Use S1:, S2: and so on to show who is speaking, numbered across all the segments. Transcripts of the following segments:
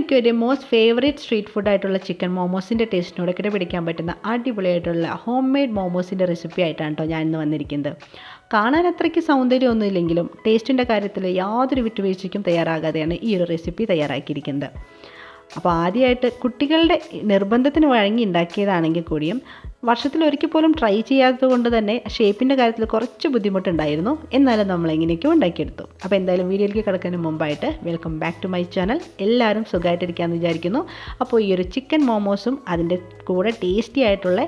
S1: മിക്കവരും most favourite street ഫുഡായിട്ടുള്ള chicken മോമോസിന്റെ ടേസ്റ്റിനോട് കിടപിടിക്കാൻ പറ്റുന്ന അടിപൊളിയായിട്ടുള്ള ഹോം മെയ്ഡ് മോമോസിന്റെ റെസിപ്പി ആയിട്ടാണ് കേട്ടോ ഞാൻ ഇന്ന് വന്നിരിക്കുന്നത്. കാണാൻ അത്രയ്ക്ക് സൗന്ദര്യമൊന്നും ഇല്ലെങ്കിലും ടേസ്റ്റിന്റെ കാര്യത്തിൽ യാതൊരു വിട്ടുവീഴ്ചയ്ക്കും തയ്യാറാകാതെയാണ് ഈ ഒരു റെസിപ്പി തയ്യാറാക്കിയിരിക്കുന്നത്. അപ്പോൾ ആദ്യമായിട്ട് കുട്ടികളുടെ നിർബന്ധത്തിന് വഴങ്ങി ഉണ്ടാക്കിയതാണെങ്കിൽ കൂടിയും വർഷത്തിൽ ഒരിക്കൽ പോലും ട്രൈ ചെയ്യാത്തത് കൊണ്ട് തന്നെ ഷേപ്പിന്റെ കാര്യത്തിൽ കുറച്ച് ബുദ്ധിമുട്ടുണ്ടായിരുന്നു. എന്നാലും നമ്മൾ എങ്ങനെയൊക്കെയോ ഉണ്ടാക്കിയെടുത്തു. അപ്പോൾ എന്തായാലും വീഡിയോയിലേക്ക് കിടക്കുന്നതിന് മുമ്പായിട്ട് welcome back to my channel എല്ലാവരും സുഖമായിട്ടിരിക്കാമെന്ന് വിചാരിക്കുന്നു. അപ്പോൾ ഈ ഒരു ചിക്കൻ മോമോസും അതിന്റെ കൂടെ ടേസ്റ്റി ആയിട്ടുള്ള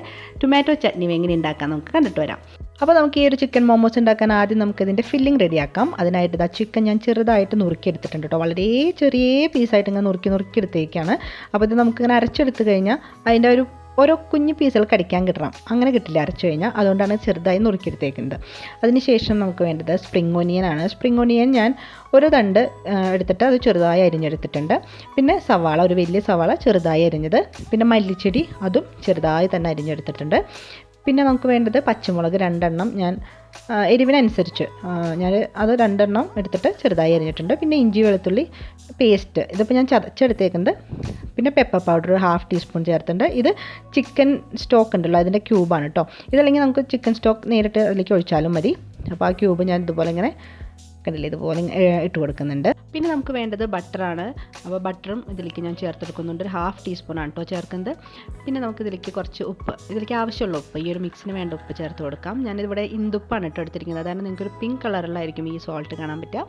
S1: ടൊമാറ്റോ ചട്നിയും എങ്ങനെ ഉണ്ടാക്കാൻ നമുക്ക് കണ്ടിട്ട് വരാം. അപ്പോൾ നമുക്ക് ഈ ഒരു ചിക്കൻ മോമോസ് ഉണ്ടാക്കാൻ ആദ്യം നമുക്ക് ഇതിന്റെ ഫില്ലിംഗ് റെഡിയാക്കാം അതിനായിട്ട് ഇതാ ചിക്കൻ ഞാൻ ചെറുതായിട്ട് നുറുക്കി എടുത്തിട്ടുണ്ട് കേട്ടോ വളരെ ചെറിയ പീസായിട്ട് ഇങ്ങനെ നുറുക്കി നുറുക്കി എടുത്തേക്കാണ്. അപ്പോൾ ഇത് നമുക്കിങ്ങനെ അരച്ചെടുത്ത് കഴിഞ്ഞാൽ അതിന്റെ ഒരു ഓരോ കുഞ്ഞു പീസുകൾ കടിക്കാൻ കിട്ടണം. അങ്ങനെ കിട്ടില്ല അരച്ചു കഴിഞ്ഞാൽ അതുകൊണ്ടാണ് ചെറുതായി നുറുക്കിയെടുത്തേക്കുന്നത്. അതിനുശേഷം നമുക്ക് വേണ്ടത് സ്പ്രിംഗ് ഒനിയൻ ആണ്. സ്പ്രിംഗ് ഒനിയൻ ഞാൻ ഒരു തണ്ട് എടുത്തിട്ട് അത് ചെറുതായി അരിഞ്ഞെടുത്തിട്ടുണ്ട്. പിന്നെ സവാള ഒരു വലിയ സവാള ചെറുതായി അരിഞ്ഞത്. പിന്നെ മല്ലിച്ചെടി അതും ചെറുതായി തന്നെ അരിഞ്ഞെടുത്തിട്ടുണ്ട്. പിന്നെ നമുക്ക് വേണ്ടത് പച്ചമുളക് രണ്ടെണ്ണം ഞാൻ എരിവിനനുസരിച്ച്. ഞാൻ അത് രണ്ടെണ്ണം എടുത്തിട്ട് ചെറുതായി അരിഞ്ഞിട്ടുണ്ട്. പിന്നെ ഇഞ്ചി വെളുത്തുള്ളി പേസ്റ്റ് ഇതിപ്പോൾ ഞാൻ ചതച്ചെടുത്തേക്കുന്നത് പിന്നെ പെപ്പർ പൗഡർ ഹാഫ് ടീസ്പൂൺ ചേർത്തിട്ടുണ്ട്. ഇത് ചിക്കൻ സ്റ്റോക്ക് ഉണ്ടല്ലോ അതിന്റെ ക്യൂബാണ് കേട്ടോ ഇതല്ലെങ്കിൽ നമുക്ക് ചിക്കൻ സ്റ്റോക്ക് നേരിട്ട് അതിലേക്ക് ഒഴിച്ചാലും മതി. അപ്പോൾ ആ ക്യൂബ് ഞാൻ ഇതുപോലെ ഇങ്ങനെ കണ്ടില്ലേ ഇതുപോലെ ഇട്ട് കൊടുക്കുന്നുണ്ട്. പിന്നെ നമുക്ക് വേണ്ടത് ബട്ടറാണ്. അപ്പോൾ ബട്ടറും ഇതിലേക്ക് ഞാൻ ചേർത്തെടുക്കുന്നുണ്ട്. ഒരു ഹാഫ് ടീസ്പൂൺ ആണ് കേട്ടോ ചേർക്കുന്നത്. പിന്നെ നമുക്ക് ഇതിലേക്ക് കുറച്ച് ഉപ്പ് ഇതിലേക്ക് ആവശ്യമുള്ള ഉപ്പ് ഈ ഒരു മിക്സിന് വേണ്ട ഉപ്പ് ചേർത്ത് കൊടുക്കാം. ഞാനിവിടെ ഇന്ദുപ്പാണ് കേട്ടോ എടുത്തിരിക്കുന്നത്. അതാണ് നിങ്ങൾക്ക് ഒരു പിങ്ക് കളറിലായിരിക്കും ഈ സോൾട്ട് കാണാൻ പറ്റുക.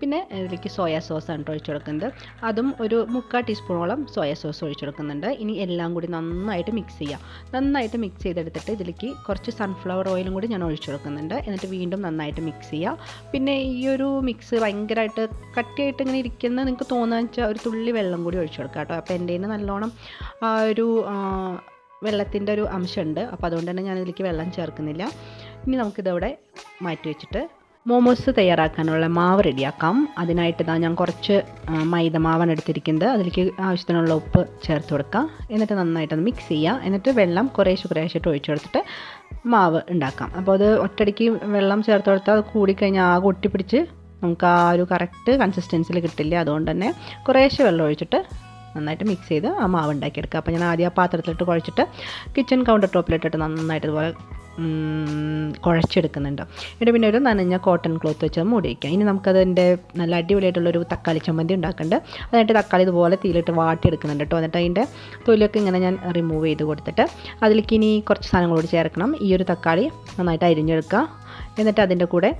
S1: പിന്നെ ഇതിലേക്ക് സോയാ ആണ് കേട്ടോ ഒഴിച്ചു കൊടുക്കുന്നത്. അതും ഒരു മുക്കാൽ ടീസ്പൂണോളം സോയാ സോസ് ഒഴിച്ചു കൊടുക്കുന്നുണ്ട്. ഇനി എല്ലാം കൂടി നന്നായിട്ട് മിക്സ് ചെയ്യാം. നന്നായിട്ട് മിക്സ് ചെയ്തെടുത്തിട്ട് ഇതിലേക്ക് കുറച്ച് സൺഫ്ലവർ ഓയിലും കൂടി ഞാൻ ഒഴിച്ചു കൊടുക്കുന്നുണ്ട്. എന്നിട്ട് വീണ്ടും നന്നായിട്ട് മിക്സ് ചെയ്യുക പിന്നെ ഈ ഒരു മിക്സ് ഭയങ്കരമായിട്ട് കട്ടിയായിട്ട് ഇങ്ങനെ ഇരിക്കുന്ന നിങ്ങൾക്ക് തോന്നുക വെച്ചാൽ ഒരു തുള്ളി വെള്ളം കൂടി ഒഴിച്ചു കൊടുക്കുക കേട്ടോ. അപ്പോൾ എന്റെ നല്ലോണം ആ ഒരു വെള്ളത്തിന്റെ ഒരു അംശമുണ്ട്. അപ്പോൾ അതുകൊണ്ട് തന്നെ ഞാൻ ഇതിലേക്ക് വെള്ളം ചേർക്കുന്നില്ല. ഇനി നമുക്കിതവിടെ മാറ്റി വെച്ചിട്ട് മോമോസ് തയ്യാറാക്കാനുള്ള മാവ് റെഡിയാക്കാം. അതിനായിട്ട് ഇതാ ഞാൻ കുറച്ച് മൈദ മാവാണ് എടുത്തിരിക്കുന്നത്. അതിലേക്ക് ആവശ്യത്തിനുള്ള ഉപ്പ് ചേർത്ത് കൊടുക്കാം. എന്നിട്ട് നന്നായിട്ടൊന്ന് മിക്സ് ചെയ്യുക എന്നിട്ട് വെള്ളം കുറേശ്ശെ കുറേശ്ശായിട്ട് ഒഴിച്ചു കൊടുത്തിട്ട് മാവ് ഉണ്ടാക്കാം. അപ്പോൾ അത് ഒറ്റടിക്ക് വെള്ളം ചേർത്ത് കൊടുത്താൽ അത് കൂടിക്കഴിഞ്ഞാൽ ആകെ ഒട്ടിപ്പിടിച്ച് നമുക്ക് ആ ഒരു കറക്റ്റ് കൺസിസ്റ്റൻസിൽ കിട്ടില്ല. അതുകൊണ്ട് തന്നെ കുറേശ്ശെ വെള്ളം ഒഴിച്ചിട്ട് നന്നായിട്ട് മിക്സ് ചെയ്ത് ആ മാവ് ഉണ്ടാക്കിയെടുക്കുക. അപ്പോൾ ഞാൻ ആദ്യം ആ പാത്രത്തിലിട്ട് കുഴച്ചിട്ട് കിച്ചൺ കൗണ്ടർ ടോപ്പിലിട്ടിട്ട് നന്നായിട്ട് ഇതുപോലെ കുഴച്ചെടുക്കുന്നുണ്ട്. എന്നിട്ട് പിന്നെ ഒരു നനഞ്ഞ കോട്ടൺ ക്ലോത്ത് വെച്ച് മൂടി വയ്ക്കാം ഇനി നമുക്കതിന്റെ നല്ല അടിപൊളിയായിട്ടുള്ളൊരു തക്കാളി ചമ്മന്തി ഉണ്ടാക്കുന്നുണ്ട് അതിനായിട്ട് തക്കാളി ഇതുപോലെ തീയിലിട്ട് വാട്ടിയെടുക്കുന്നുണ്ട് കേട്ടോ. എന്നിട്ട് അതിന്റെ തൊലിയൊക്കെ ഇങ്ങനെ ഞാൻ റിമൂവ് ചെയ്ത് കൊടുത്തിട്ട് അതിലേക്ക് ഇനി കുറച്ച് സാധനങ്ങളോട് ചേർക്കണം. ഈ ഒരു തക്കാളി നന്നായിട്ട് അരിഞ്ഞെടുക്കുക. എന്നിട്ട് അതിന്റെ കൂടെ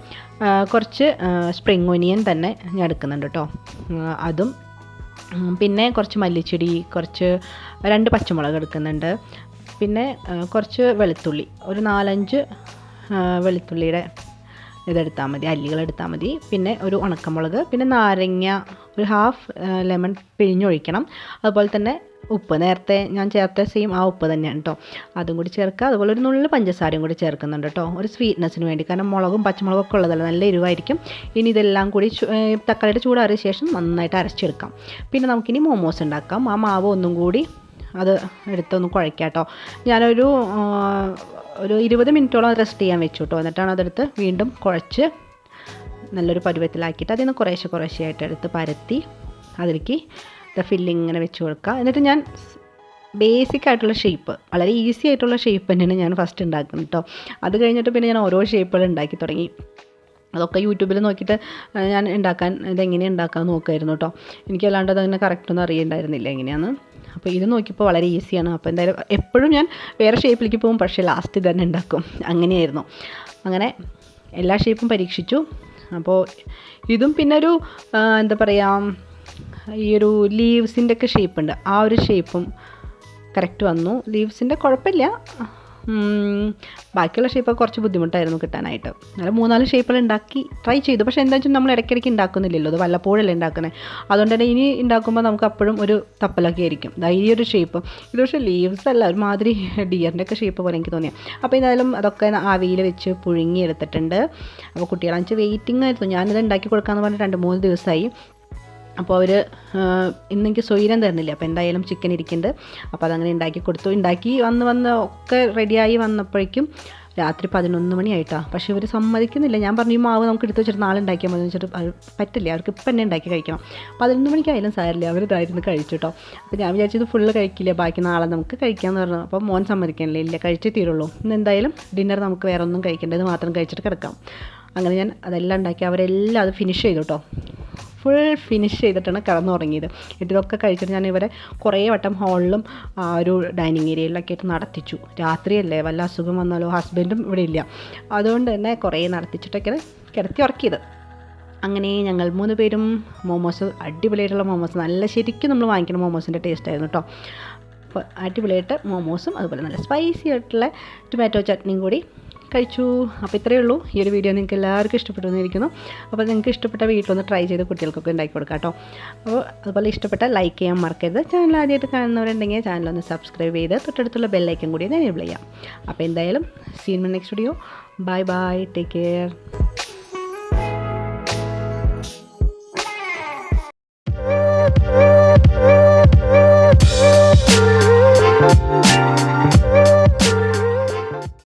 S1: കുറച്ച് സ്പ്രിങ് ഒനിയൻ തന്നെ ഞാൻ എടുക്കുന്നുണ്ട് കേട്ടോ. അതും പിന്നെ കുറച്ച് മല്ലിച്ചെടി കുറച്ച് രണ്ട് പച്ചമുളക് എടുക്കുന്നുണ്ട്. പിന്നെ കുറച്ച് വെളുത്തുള്ളി. ഒരു നാലഞ്ച് വെളുത്തുള്ളിയുടെ ഇതെടുത്താൽ മതി അല്ലികൾ എടുത്താൽ മതി. പിന്നെ ഒരു ഉണക്കമുളക് പിന്നെ നാരങ്ങ ഒരു ഹാഫ് ലെമൺ പിഴിഞ്ഞൊഴിക്കണം. അതുപോലെ തന്നെ ഉപ്പ്. നേരത്തെ ഞാൻ ചേർത്ത സെയിം ആ ഉപ്പ് തന്നെയാണ് കേട്ടോ അതും കൂടി ചേർക്കുക. അതുപോലെ ഒരു നുള്ളിൽ പഞ്ചസാരയും കൂടി ചേർക്കുന്നുണ്ട് കേട്ടോ ഒരു സ്വീറ്റ്നെസ്സിന് വേണ്ടി. കാരണം മുളകും പച്ചമുളകും ഒക്കെ ഉള്ളതല്ല നല്ല എരിവായിരിക്കും. ഇനി ഇതെല്ലാം കൂടി തക്കാളിയുടെ ചൂടാറിയ ശേഷം നന്നായിട്ട് അരച്ചെടുക്കാം. പിന്നെ നമുക്കിനി മോമോസ് ഉണ്ടാക്കാം. ആ മാവ് ഒന്നും കൂടി അത് എടുത്തൊന്ന് കുഴയ്ക്കാം കേട്ടോ ഞാനൊരു ഒരു ഇരുപത് മിനിറ്റോളം റെസ്റ്റ് ചെയ്യാൻ വെച്ചു കേട്ടോ എന്നിട്ടാണ് അതെടുത്ത് വീണ്ടും കുഴച്ച് നല്ലൊരു പരുവത്തിലാക്കിയിട്ട് അതിൽ നിന്ന് കുറേശ്ശെ കുറേശ്ശെ ആയിട്ട് എടുത്ത് പരത്തി അതിലേക്ക് ഫില്ലിങ് ഇങ്ങനെ വെച്ച് കൊടുക്കുക എന്നിട്ട് ഞാൻ ബേസിക് ആയിട്ടുള്ള ഷേപ്പ് വളരെ ഈസി ആയിട്ടുള്ള ഷേപ്പ് തന്നെയാണ് ഞാൻ ഫസ്റ്റ് ഉണ്ടാക്കുന്നത് കേട്ടോ അത് കഴിഞ്ഞിട്ട് പിന്നെ ഞാൻ ഓരോ ഷേപ്പുകൾ ഉണ്ടാക്കി തുടങ്ങി. അതൊക്കെ യൂട്യൂബിൽ നോക്കിയിട്ട് ഞാൻ ഉണ്ടാക്കാൻ ഇതെങ്ങനെ ഉണ്ടാക്കാൻ നോക്കുമായിരുന്നു കേട്ടോ എനിക്കല്ലാണ്ട് അതങ്ങനെ കറക്റ്റൊന്നും അറിയണ്ടായിരുന്നില്ല എങ്ങനെയാണ് അപ്പോൾ ഇത് നോക്കിയപ്പോൾ വളരെ ഈസിയാണ്. അപ്പോൾ എന്തായാലും എപ്പോഴും ഞാൻ വേറെ ഷേപ്പിലേക്ക് പോകും. പക്ഷേ ലാസ്റ്റ് തന്നെ ഉണ്ടാക്കും. അങ്ങനെയായിരുന്നു. അങ്ങനെ എല്ലാ ഷേപ്പും പരീക്ഷിച്ചു. അപ്പോൾ ഇതും പിന്നെ ഒരു എന്താ പറയുക ഈ ഒരു ലീവ്സിന്റെ ഒക്കെ ഷേപ്പ് ഉണ്ട്. ആ ഒരു ഷേപ്പും കറക്റ്റ് വന്നു. ലീവ്സിന്റെ കുഴപ്പമില്ല. ബാക്കിയുള്ള ഷേപ്പൊക്കെ കുറച്ച് ബുദ്ധിമുട്ടായിരുന്നു കിട്ടാനായിട്ട്. അങ്ങനെ മൂന്നാൽ ഷേപ്പുകൾ ഉണ്ടാക്കി ട്രൈ ചെയ്തു. പക്ഷേ എന്താ വെച്ചാൽ നമ്മൾ ഇടയ്ക്കിടയ്ക്ക് ഉണ്ടാക്കുന്നില്ലല്ലോ അത് വല്ലപ്പോഴല്ലേ ഉണ്ടാക്കുന്നത് അതുകൊണ്ട് തന്നെ ഇനി ഉണ്ടാക്കുമ്പോൾ നമുക്ക് അപ്പോഴും ഒരു തപ്പലൊക്കെ ആയിരിക്കും. ഈ ഒരു ഷേപ്പ് ഇത് പക്ഷേ ലീവ്സ് അല്ല ഒരുമാതിരി ഡിയറിന്റെ ഒക്കെ ഷേപ്പ് പോലെ എനിക്ക് തോന്നിയത് അപ്പോൾ എന്തായാലും അതൊക്കെ ആവിയിൽ വെച്ച് പുഴുങ്ങി എടുത്തിട്ടുണ്ട്. അപ്പോൾ കുട്ടികളാണെന്ന് വെയിറ്റിംഗ് ആയിരുന്നു. ഞാനിത് ഉണ്ടാക്കി കൊടുക്കാമെന്ന് പറഞ്ഞ് രണ്ട് മൂന്ന് ദിവസമായി അപ്പോൾ അവർ ഇന്നെനിക്ക് സ്വൈരം തരുന്നില്ല. അപ്പോൾ എന്തായാലും ചിക്കൻ ഇരിക്കുന്നുണ്ട്. അപ്പോൾ അതങ്ങനെ ഉണ്ടാക്കി കൊടുത്തു. ഉണ്ടാക്കി വന്ന് വന്ന് ഒക്കെ റെഡിയായി വന്നപ്പോഴേക്കും രാത്രി പതിനൊന്ന് മണിയായിട്ടാണ് പക്ഷേ ഇവർ സമ്മതിക്കുന്നില്ല. ഞാൻ പറഞ്ഞു ഈ മാവ് നമുക്ക് എടുത്ത് വെച്ചിട്ട് നാളെ ഉണ്ടാക്കിയാൽ മതി. വെച്ചിട്ട് പറ്റില്ല. അവർക്ക് ഇപ്പം തന്നെ ഉണ്ടാക്കി കഴിക്കണം. പതിനൊന്ന് മണിക്കായാലും സാരില്ല അവർ ഇതായിരുന്നു കഴിച്ചു കേട്ടോ. അപ്പോൾ ഞാൻ വിചാരിച്ചത് ഫുള്ള് കഴിക്കില്ല? ബാക്കി നാളെ നമുക്ക് കഴിക്കാമെന്ന് പറഞ്ഞു. അപ്പോൾ മോൻ സമ്മതിക്കണില്ല ഇല്ല കഴിച്ചേ തീരുള്ളൂ. ഇന്ന് എന്തായാലും ഡിന്നർ നമുക്ക് വേറെ ഒന്നും കഴിക്കേണ്ടത് മാത്രം കഴിച്ചിട്ട് കിടക്കാം. അങ്ങനെ ഞാൻ അതെല്ലാം ഉണ്ടാക്കി അവരെല്ലാം അത് ഫിനിഷ് ചെയ്തു കേട്ടോ. ഫുൾ ഫിനിഷ് ചെയ്തിട്ടാണ് കിടന്നുറങ്ങിയത്. ഇതൊക്കെ കഴിച്ചിട്ട് ഞാൻ ഇവരെ കുറേ വട്ടം ഹാളിലും ഒരു ഡൈനിങ് ഏരിയയിലൊക്കെ ആയിട്ട് നടത്തിച്ചു. രാത്രിയല്ലേ വല്ല അസുഖം വന്നാലോ ഹസ്ബൻഡും ഇവിടെ ഇല്ല. അതുകൊണ്ട് തന്നെ കുറേ നടത്തിച്ചിട്ടൊക്കെ കിടത്തി ഉറക്കിയത്. അങ്ങനെ ഞങ്ങൾ മൂന്ന് പേരും മോമോസ് അടിപൊളിയായിട്ടുള്ള മോമോസ് നല്ല ശരിക്കും നമ്മൾ വാങ്ങിക്കുന്ന മോമോസിന്റെ ടേസ്റ്റ് ആയിരുന്നു കേട്ടോ അപ്പോൾ അടിപൊളിയായിട്ട് മോമോസും അതുപോലെ നല്ല സ്പൈസി ആയിട്ടുള്ള ടൊമാറ്റോ ചട്നിയും കൂടി കഴിച്ചു. അപ്പോൾ ഇത്രയേ ഉള്ളൂ. ഈ ഒരു വീഡിയോ നിങ്ങൾക്ക് എല്ലാവർക്കും ഇഷ്ടപ്പെട്ടു എന്നിരിക്കുന്നു അപ്പോൾ നിങ്ങൾക്ക് ഇഷ്ടപ്പെട്ട വീട്ടിലൊന്ന് ട്രൈ ചെയ്ത് കുട്ടികൾക്കൊക്കെ ഉണ്ടാക്കി കൊടുക്കാം കേട്ടോ. അപ്പോൾ അതുപോലെ ഇഷ്ടപ്പെട്ട ലൈക്ക് ചെയ്യാൻ മറക്കരുത്. ചാനൽ ആദ്യമായിട്ട് കാണുന്നവരുണ്ടെങ്കിൽ ചാനലൊന്ന് സബ്സ്ക്രൈബ് ചെയ്ത് തൊട്ടടുത്തുള്ള ബെല്ലൈക്കൻ കൂടി ഒന്ന് ചെയ്യാം. അപ്പോൾ എന്തായാലും see in next video bye bye take care